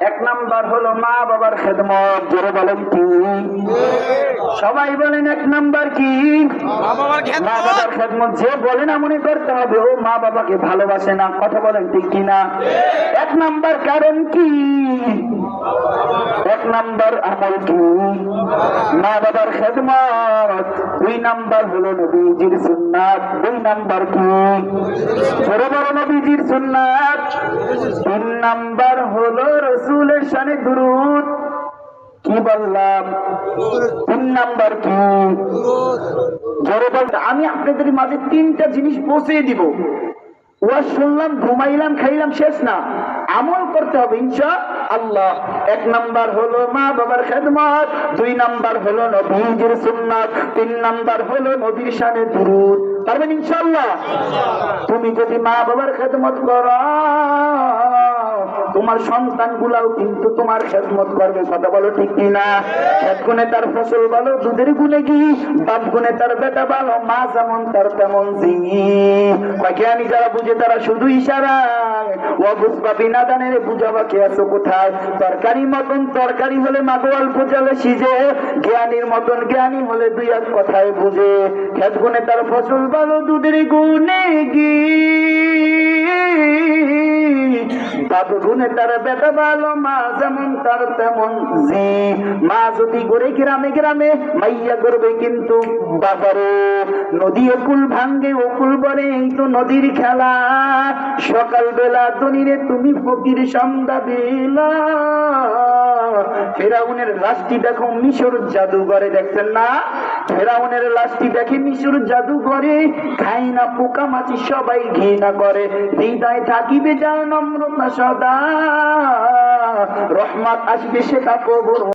এক নাম্বার হলো মা বাবার খেদমত জোরে বলেন কি? সবাই বলেন এক নাম্বার কি? মা বাবার খেদমত? যে বলে না মনে করতে হবে ও মা বাবাকে ভালোবাসে না। কথা বলেন ঠিক কিনা? এক নাম্বার কারণ কি? এক নাম্বার আমল কি? মা বাবার খেদমত দুই নাম্বার হলো নবীজির সুন্নাত। দুই নাম্বার কি? ছোট বড় নবীজির সুন্নাত। তিন নাম্বার হলো রসুলের সানে দুরুদ। কি বললাম? তিন নাম্বার কি? জোরে বলতে আমি আপনাদের মাঝে তিনটা জিনিস পৌঁছে দিব। ওয়া শুনলাম ঘুমাইলাম খাইলাম শেষ না। আমল করতে হবে ইনশা আল্লাহ। এক নাম্বার হলো মা বাবার খেদমত দুই নাম্বার হলো নবীজির সুন্নাত তিন নাম্বার হলো নবীর শানে দুরুদ। পারবেন ইনশাআল্লাহ? তুমি যদি মা বাবার খেদমত করো তোমার সন্তান গুলাও কিন্তু তোমার খেদমত করবে, কথা বলো ঠিক কিনা? এক গুণে তার ফসল ভালো দুধের গুণে কি বাপ গুণে তার বেটা ভালো মা যেমন তার তেমন জি জ্ঞানী যারা বুঝে তারা শুধু ইশারায়? অবুঝবা বিনা দানের বাকি আছো কোথায়? তরকারি মতন তরকারি হলে মাগো অল্প জলে সিজে, জ্ঞানীর মতন জ্ঞানী হলে দুই এক কথায় বুঝে। খেত তার ফসল ভালো দুধের গুণে গি তার বেটা ভালো মা যেমন তার তেমন জি। মা যদি করে গ্রামে গ্রামে, মাইয়া করবে কিন্তু বাবারে। নদী ভাঙ্গে এই তো নদীর খেলা। সকাল বেলা তনিরে তুমি ফকির সন্ধ্যা বেলা ফেরাউনের লাশটি দেখো, মিশর জাদুঘরে দেখছেন না? ফেরাউনের লাশটি দেখে মিশর জাদুঘরে খাই না পোকা মাছি সবাই ঘৃণা করে। হৃদয় থাকিবে যার নম্রতা সদা। রহমত আসবে সেটা কবর